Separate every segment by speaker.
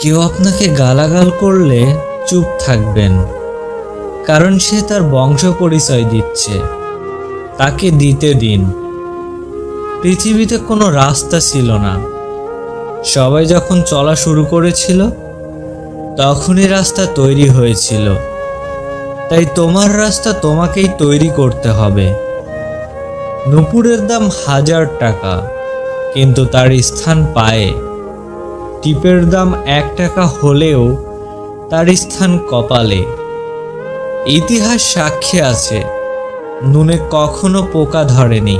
Speaker 1: কেউ আপনাকে গালাগাল করলে চুপ থাকবেন, কারণ সে তার বংশ পরিচয় দিচ্ছে। তাকে দিতে দিন। পৃথিবীতে কোনো রাস্তা ছিল না। সবাই যখন চলা শুরু করেছিল, তখনই রাস্তা তৈরি হয়েছিল। তাই তোমার রাস্তা তোমাকেই তৈরি করতে হবে। নুপুরের দাম হাজার টাকা, কিন্তু তার স্থান পায়ে। টিপের দাম এক টাকা হলেও তার স্থান কপালে। ইতিহাস সাক্ষী আছে, নুনে কখনো পোকা ধরেনি,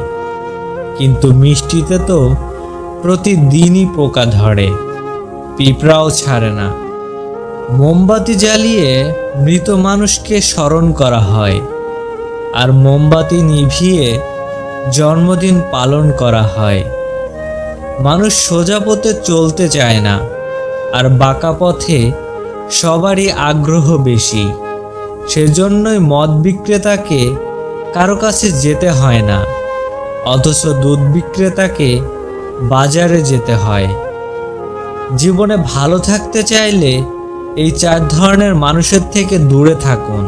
Speaker 1: কিন্তু মিষ্টিতে তো প্রতিদিনই পোকা ধরে, পিঁপড়াও ছাড়ে না। মোমবাতি জ্বালিয়ে মৃত মানুষকে স্মরণ করা হয়, আর মোমবাতি নিভিয়ে জন্মদিন পালন করা হয়। মানুষ সোজা পথে চলতে চায় না, আর বাঁকা পথে সবারই আগ্রহ বেশি। সেজন্যই মদ বিক্রেতাকে কারও কাছে যেতে হয় না, অথচ দুধ বিক্রেতাকে বাজারে যেতে হয়। জীবনে ভালো থাকতে চাইলে এই চার ধরনের মানুষের থেকে দূরে থাকুন।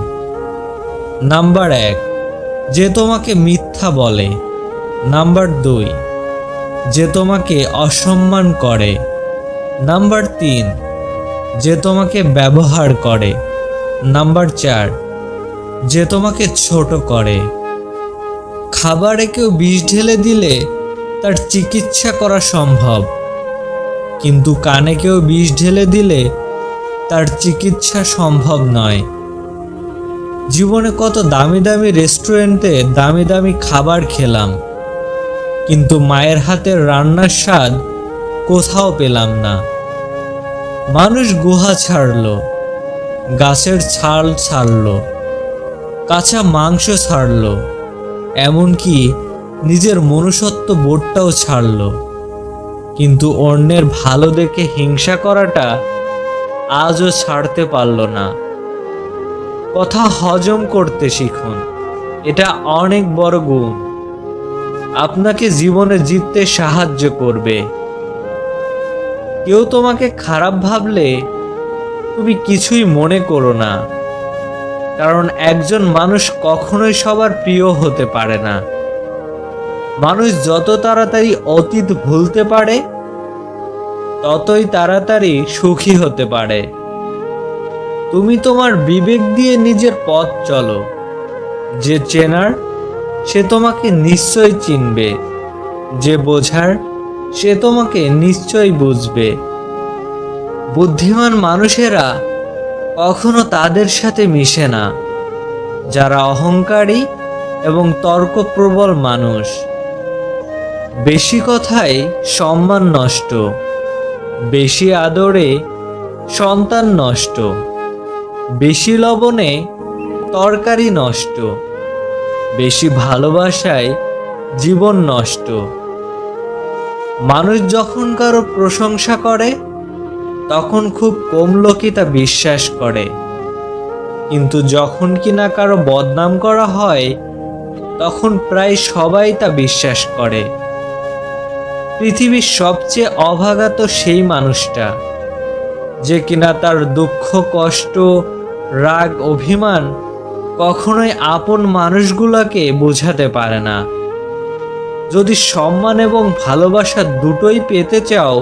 Speaker 1: নাম্বার এক, যে তোমাকে মিথ্যা বলে। নাম্বার দুই যে তোমাকে অসম্মান করে। নাম্বার তিন, যে তোমাকে ব্যবহার করে। নাম্বার চার, যে তোমাকে ছোট করে। খাবারে কেউ বিষ ঢেলে দিলে তার চিকিৎসা করা সম্ভব। কিন্তু কানে কেউ বিষ ঢেলে দিলে তার চিকিৎসা সম্ভব নয়। জীবনে কত দামি দামি রেস্টুরেন্টে দামি দামি খাবার খেলাম। কিন্তু মায়ের হাতের রান্নার স্বাদ কোথাও পেলাম না। মানুষ গুহা ছাড়ল, গাছের ছাল ছাড়ল, কাঁচা মাংস ছাড়ল, এমনকি নিজের মনুষ্যত্ব বোধটাও ছাড়লো। কিন্তু অন্যের ভালো দেখে হিংসা করাটা আজও ছাড়তে পারল না। কথা হজম করতে শিখুন, এটা অনেক বড় গুণ। আপনাকে জীবনে জিততে সাহায্য করবে। কেউ তোমাকে খারাপ ভাবলে তুমি কিছুই মনে করো না, কারণ একজন মানুষ কখনোই সবার প্রিয় হতে পারে না। মানুষ যত তাড়াতাড়ি অতীত ভুলতে পারে, ততই তাড়াতাড়ি সুখী হতে পারে। তুমি তোমার বিবেক দিয়ে নিজের পথ চলো, যে চেনার সে তোমাকে নিশ্চয় চিনবে। যে বোঝার, সে তোমাকে নিশ্চয় বুঝবে। বুদ্ধিমান মানুষেরা কখনো তাদের সাথে মিশে না। যারা অহংকারী এবং তর্কপ্রবল মানুষ। বেশি কথায় সম্মান নষ্ট, বেশি আদরে সন্তান নষ্ট, বেশি লবণে তরকারি নষ্ট। বেশি ভালোবাসায় জীবন নষ্ট। মানুষ যখন কারও প্রশংসা করে, তখন খুব কম লোকই তা বিশ্বাস করে। কিন্তু যখন কিনা কারও বদনাম করা হয়, তখন প্রায় সবাই তা বিশ্বাস করে। পৃথিবীর সবচেয়ে অভাগা তো সেই মানুষটা, যে কিনা তার দুঃখ, কষ্ট, রাগ, অভিমান কখনোই আপন মানুষগুলোকে বোঝাতে পারে না। যদি সম্মান এবং ভালোবাসা দুটোই পেতে চাও,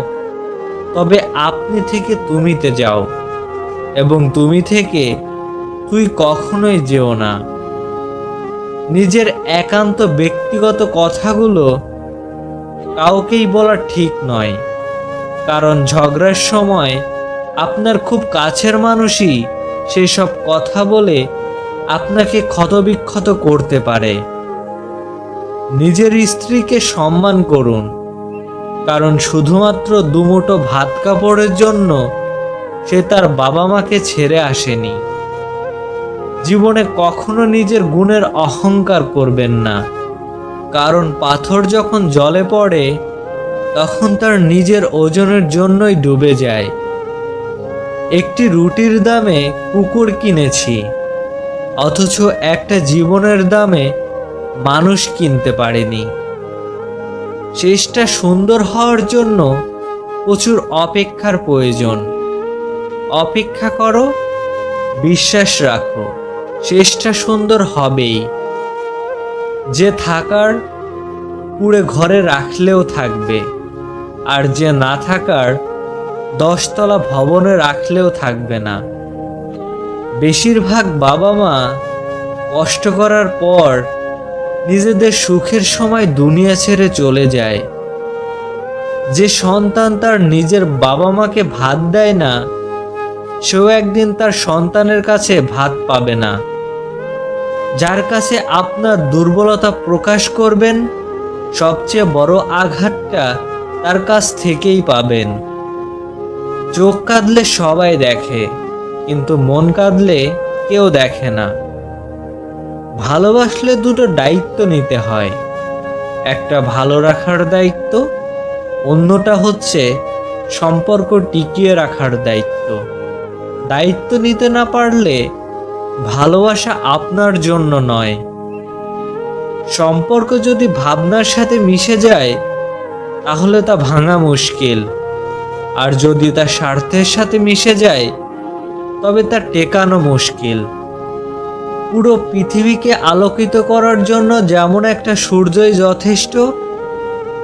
Speaker 1: তবে আপনি থেকে তুমিতে যাও এবং তুমি থেকে তুই কখনোই যেও না। নিজের একান্ত ব্যক্তিগত কথাগুলো কাউকেই বলা ঠিক নয়, কারণ ঝগড়ার সময় আপনার খুব কাছের মানুষই সেসব কথা বলে আপনাকে ক্ষতবিক্ষত করতে পারে। নিজের স্ত্রীকে সম্মান করুন, কারণ শুধুমাত্র দুমুটো ভাত কাপড়ের জন্য সে তার বাবা মাকে ছেড়ে আসেনি। জীবনে কখনো নিজের গুণের অহংকার করবেন না, কারণ পাথর যখন জলে পড়ে, তখন তার নিজের ওজনের জন্যই ডুবে যায়। একটি রুটির দামে কুকুর কিনেছি। অথচ একটা জীবনের দামে মানুষ কিনতে পারেনি। শেষটা সুন্দর হওয়ার জন্য প্রচুর অপেক্ষার প্রয়োজন। অপেক্ষা করো, বিশ্বাস রাখো, শেষটা সুন্দর হবেই। যে থাকার পুরে ঘরে রাখলেও থাকবে। আর যে না থাকার, দশতলা ভবনে রাখলেও থাকবে না। বেশিরভাগ বাবা মা কষ্ট করার পর নিজেদের সুখের সময় দুনিয়া ছেড়ে চলে যায়। যে সন্তান তার নিজের বাবা মাকে ভাত দেয় না, সেও একদিন তার সন্তানের কাছে ভাত পাবে না। যার কাছে আপনার দুর্বলতা প্রকাশ করবেন, সবচেয়ে বড় আঘাতটা তার কাছ থেকেই পাবেন। চোখ কাঁদলে সবাই দেখে। কিন্তু মন কাঁদলে কেউ দেখে না। ভালোবাসলে দুটো দায়িত্ব নিতে হয়, একটা ভালো রাখার দায়িত্ব, অন্যটা হচ্ছে সম্পর্ক টিকিয়ে রাখার দায়িত্ব। দায়িত্ব নিতে না পারলে ভালোবাসা আপনার জন্য নয়। সম্পর্ক যদি ভাবনার সাথে মিশে যায়, তাহলে তা ভাঙা মুশকিল। আর যদি তা স্বার্থের সাথে মিশে যায় তবে তা টেকানো মুশকিল। পুরো পৃথিবীকে আলোকিত করার জন্য যেমন একটা সূর্যই যথেষ্ট,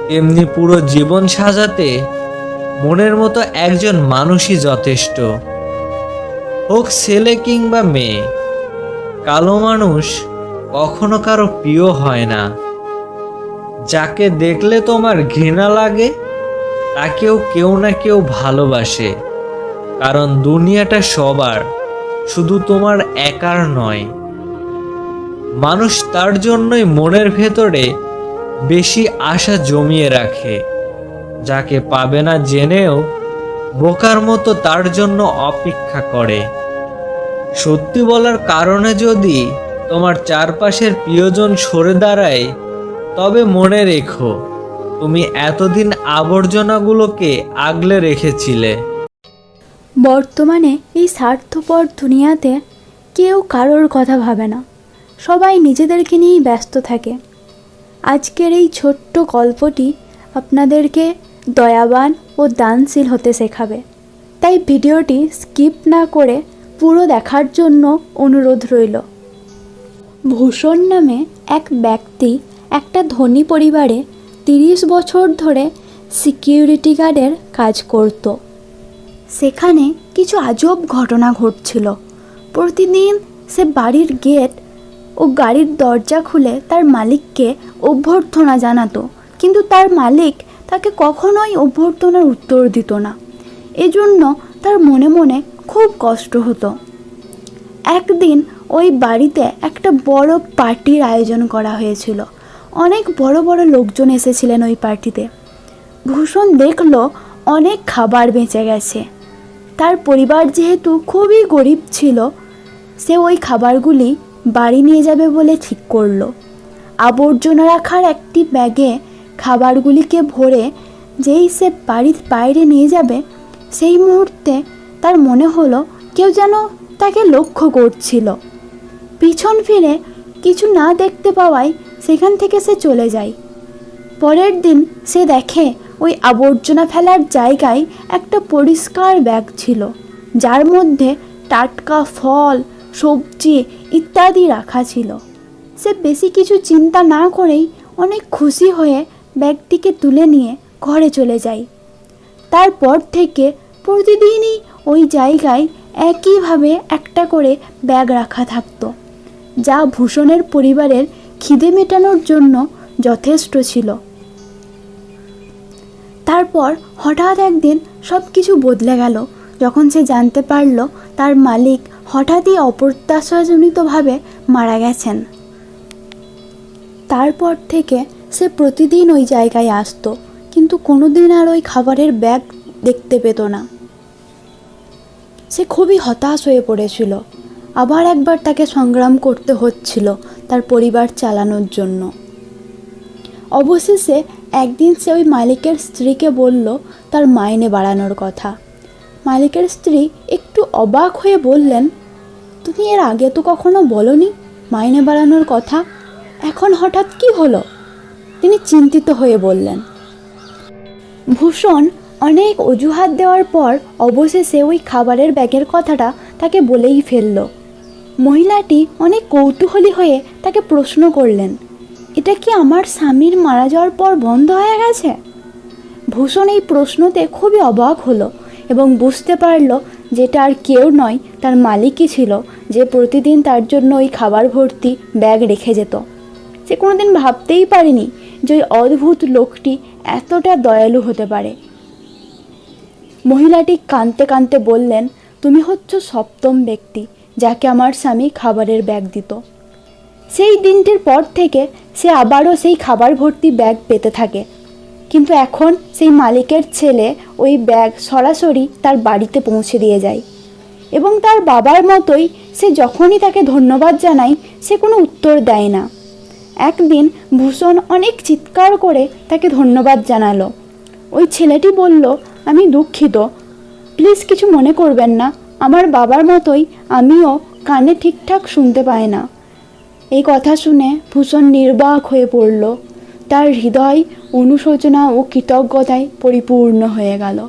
Speaker 1: তেমনি পুরো জীবন সাজাতে মনের মতো একজন মানুষই যথেষ্ট। হোক ছেলে কিংবা মেয়ে, কালো মানুষ কখনো কারও প্রিয় হয় না। যাকে দেখলে তোমার ঘৃণা লাগে, তাকেও কেউ না কেউ ভালোবাসে। কারণ দুনিয়াটা সবার, শুধু তোমার একার নয়। মানুষ তার জন্যই মনের ভেতরে বেশি আশা জমিয়ে রাখে, যাকে পাবে না জেনেও বোকার মতো তার জন্য অপেক্ষা করে। সত্যি বলার কারণে যদি তোমার চারপাশের প্রিয়জন সরে দাঁড়ায়, তবে মনে রেখো, তুমি এতদিন আবর্জনাগুলোকে আগলে রেখেছিলে।
Speaker 2: বর্তমানে এই স্বার্থপর দুনিয়াতে কেউ কারোর কথা ভাবে না। সবাই নিজেদেরকে নিয়েই ব্যস্ত থাকে। আজকের এই ছোট্ট গল্পটি আপনাদেরকে দয়াবান ও দানশীল হতে শেখাবে। তাই ভিডিওটি স্কিপ না করে পুরো দেখার জন্য অনুরোধ রইল। ভূষণ নামে এক ব্যক্তি একটা ধনী পরিবারে তিরিশ বছর ধরে সিকিউরিটি গার্ডের কাজ করত। সেখানে কিছু আজব ঘটনা ঘটছিল। প্রতিদিন সে বাড়ির গেট ও গাড়ির দরজা খুলে তার মালিককে অভ্যর্থনা জানাতো, কিন্তু তার মালিক তাকে কখনোই অভ্যর্থনার উত্তর দিত না। এজন্য তার মনে মনে খুব কষ্ট হতো। একদিন ওই বাড়িতে একটা বড় পার্টির আয়োজন করা হয়েছিল। অনেক বড় বড় লোকজন এসেছিলেন ওই পার্টিতে। ভূষণ দেখল অনেক খাবার বেঁচে গেছে। তার পরিবার যেহেতু খুবই গরিব ছিল, সে ওই খাবারগুলি বাড়ি নিয়ে যাবে বলে ঠিক করল। আবর্জনা রাখার একটি ব্যাগে খাবারগুলিকে ভরে যেই সে বাড়ির বাইরে নিয়ে যাবে, সেই মুহূর্তে তার মনে হলো কেউ যেন তাকে লক্ষ্য করছিল। পিছন ফিরে কিছু না দেখতে পাওয়ায় সেখান থেকে সে চলে যায়। পরের দিন সে দেখে ওই আবর্জনা ফেলার জায়গায় একটা পরিষ্কার ব্যাগ ছিল, যার মধ্যে টাটকা ফল, সবজি ইত্যাদি রাখা ছিল। সে বেশি কিছু চিন্তা না করেই অনেক খুশি হয়ে ব্যাগটিকে তুলে নিয়ে ঘরে চলে যায়। তারপর থেকে প্রতিদিনই ওই জায়গায় একইভাবে একটা করে ব্যাগ রাখা থাকতো, যা ভূষণের পরিবারের খিদে মেটানোর জন্য যথেষ্ট ছিল। তারপর হঠাৎ একদিন সব কিছু বদলে গেল। যখন সে জানতে পারল, তার মালিক হঠাৎই অপ্রত্যাশাজনিতভাবে মারা গেছেন। তারপর থেকে সে প্রতিদিন ওই জায়গায় আসতো, কিন্তু কোনোদিন আর ওই খাবারের ব্যাগ দেখতে পেত না। সে খুবই হতাশ হয়ে পড়েছিল। আবার একবার তাকে সংগ্রাম করতে হচ্ছিল তার পরিবার চালানোর জন্য। অবশেষে একদিন সে ওই মালিকের স্ত্রীকে বলল তার মাইনে বাড়ানোর কথা। মালিকের স্ত্রী একটু অবাক হয়ে বললেন, তুমি এর আগে তো কখনো বলনি মাইনে বাড়ানোর কথা? এখন হঠাৎ কি হলো? তিনি চিন্তিত হয়ে বললেন, ভূষণ, অনেক অজুহাত দেওয়ার পর অবশেষে ওই খাবারের ব্যাগের কথাটা তাকে বলেই ফেলল। মহিলাটি অনেক কৌতূহলী হয়ে তাকে প্রশ্ন করলেন এটা কি আমার স্বামীর মারা যাওয়ার পর বন্ধ হয়ে গেছে? ভূষণ এই প্রশ্নতে খুবই অবাক হলো এবং বুঝতে পারল যেটা আর কেউ নয়, তার মালিকই ছিল, যে প্রতিদিন তার জন্য ওই খাবার ভর্তি ব্যাগ রেখে যেত। সে কোনোদিন ভাবতেই পারেনি যে ওই অদ্ভুত লোকটি এতটা দয়ালু হতে পারে। মহিলাটি কাঁদতে কাঁদতে বললেন, তুমি হচ্ছ সপ্তম ব্যক্তি যাকে আমার স্বামী খাবারের ব্যাগ দিত। সেই দিনটির পর থেকে সে আবারও সেই খাবার ভর্তি ব্যাগ পেতে থাকে। কিন্তু এখন সেই মালিকের ছেলে ওই ব্যাগ সরাসরি তার বাড়িতে পৌঁছে দিয়ে যায় এবং তার বাবার মতোই সে যখনই তাকে ধন্যবাদ জানায়, সে কোনো উত্তর দেয় না। একদিন ভূষণ অনেক চিৎকার করে তাকে ধন্যবাদ জানালো। ওই ছেলেটি বলল, আমি দুঃখিত। প্লিজ কিছু মনে করবেন না। আমার বাবার মতোই আমিও কানে ঠিকঠাক শুনতে পাই না। এই কথা শুনে ভূষণ নির্বাক হয়ে পড়ল। তার হৃদয় অনুশোচনা ও কৃতজ্ঞতায় পরিপূর্ণ হয়ে গেল।